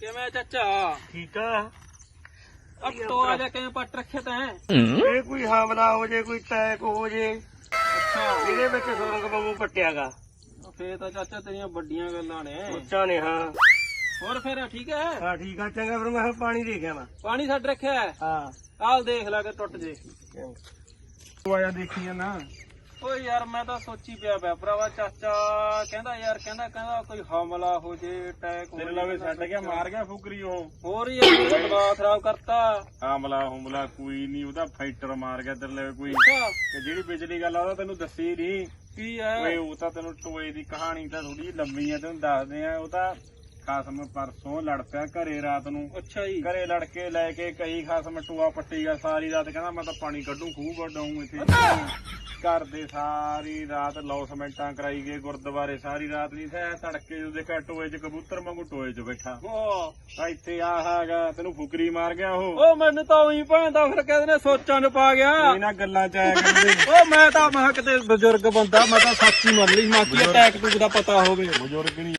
ਕਿਵੇਂ ਚਾਚਾ? ਠੀਕ ਆ। ਆ ਟੋਆ ਜਿਹਾ ਕਿਵੇਂ ਪੱਟ ਰੱਖਿਆ ਤੈਂ? ਇਹ ਕੋਈ ਹਮਲਾ ਹੋ ਜੇ ਕੋਈ ਅਟੈਕ ਹੋ ਜੇ ਇਹਦੇ ਵਿੱਚ ਸੁਰੰਗ ਵਾਂਗੂ ਪੱਟਿਆਗਾ। ਫੇਰ ਤਾਂ ਚਾਚਾ ਤੇਰੀਆਂ ਵੱਡੀਆਂ ਗੱਲਾਂ ਨੇ। ਉੱਚਾ ਨੇ ਹਾਂ। ਹੋਰ ਫਿਰ ਠੀਕ ਹੈ ਹਾਂ ਠੀਕ ਆ ਚੰਗਾ ਫਿਰ ਮੈਂ ਪਾਣੀ ਦੇ ਗਿਆ ਮੈਂ ਪਾਣੀ ਛੱਡ ਰੱਖਿਆ ਹੈ ਹਾਂ। ਆਲ ਦੇਖ ਲੈ ਕੇ ਟੁੱਟ ਜੇ। ਤੂੰ ਆਇਆ ਦੇਖੀ ਨਾ ਓ ਯਾਰ ਮੈਂ ਤਾਂ ਸੋਚੀ ਪਿਆ ਪਿਆ ਭਰਾਵਾ ਚਾਚਾ ਕਹਿੰਦਾ ਯਾਰ ਕਹਿੰਦਾ ਕਹਿੰਦਾ ਕੋਈ ਹਮਲਾ ਹੋ ਜੇ ਅਟੈਕ ਤੇਰੇ ਲਵੇ ਛੱਡ ਗਿਆ ਮਾਰ ਗਿਆ ਫੁਕਰੀ ਉਹ। ਹੋਰ ਯਾਰ ਦਿਮਾਗ ਖਰਾਬ ਕਰਤਾ। ਆਮਲਾ ਹੁਮਲਾ ਕੋਈ ਨਹੀਂ ਉਹਦਾ ਫਾਈਟਰ ਮਾਰ ਗਿਆ ਤੇਰੇ ਲਵੇ ਕੋਈ। ਤੇ ਜਿਹੜੀ ਬਿਜਲੀ ਗੱਲ ਆ ਉਹਦਾ ਤੈਨੂੰ ਦੱਸੀ ਨਹੀਂ। ਕੀ ਓਏ ਹੈ ਉਹ ਤਾਂ ਤੈਨੂੰ ਟੋਏ ਦੀ ਕਹਾਣੀ ਤਾਂ ਥੋੜੀ ਲੰਮੀ ਆ ਤੈਨੂੰ ਦੱਸਦੇ ਆ ਉਹ ਤਾਂ ਖਾਸਮ ਪਰਸੋਂ ਲੜ ਪਿਆ ਘਰੇ ਰਾਤ ਨੂੰ। ਅੱਛਾ ਜੀ। ਘਰੇ ਲੜ ਕੇ ਲੈ ਕੇ ਕਈ ਖਾਸਮ ਟੂਆ ਪੱਟੀ ਗਿਆ ਸਾਰੀ ਰਾਤ। ਕਹਿੰਦਾ ਮੈਂ ਤਾਂ ਪਾਣੀ ਕੱਢੂ ਖੂਹ ਵੱਡਾਉਂ ਇੱਥੇ। ਘਰ ਦੇ ਸਾਰੀ ਰਾਤ ਲੌਸਮੈਂਟਾਂ ਕਰਾਈ ਗਏ ਗੁਰਦੁਆਰੇ ਸਾਰੀ ਰਾਤ ਨਹੀਂ ਥਿਆ ਤੜਕੇ ਜਦੋਂ ਦੇਖਿਆ ਟੋਏ 'ਚ ਕਬੂਤਰ ਵਾਂਗੂ ਟੋਏ 'ਚ ਬੈਠਾ। ਓ। ਆ ਇੱਥੇ ਆ ਹੈਗਾ ਤੈਨੂੰ ਫੁਕਰੀ ਮਾਰ ਗਿਆ ਉਹ। ਓ ਮੈਨੂੰ ਤਾਂ ਉਹੀ ਭੈਂਦਾ ਫਿਰ ਕਹਿੰਦੇ ਨੇ ਸੋਚਾਂ ਨੂੰ ਪਾ ਗਿਆ। ਇਹਨਾਂ ਗੱਲਾਂ 'ਚ ਆਇਆ ਕਰਦੇ ਓ ਮੈਂ ਤਾਂ ਮੈਂ ਕਿਹਾ ਕਿਤੇ ਬਜ਼ੁਰਗ ਬੰਦਾ ਮੈਂ ਤਾਂ ਸੱਚੀ ਮੰਨ ਲਈ ਮਾਕੀ ਅਟੈਕ ਟੂਕ ਦਾ ਪਤਾ ਹੋਵੇ। ਬਜ਼ੁਰਗ ਨਹੀਂ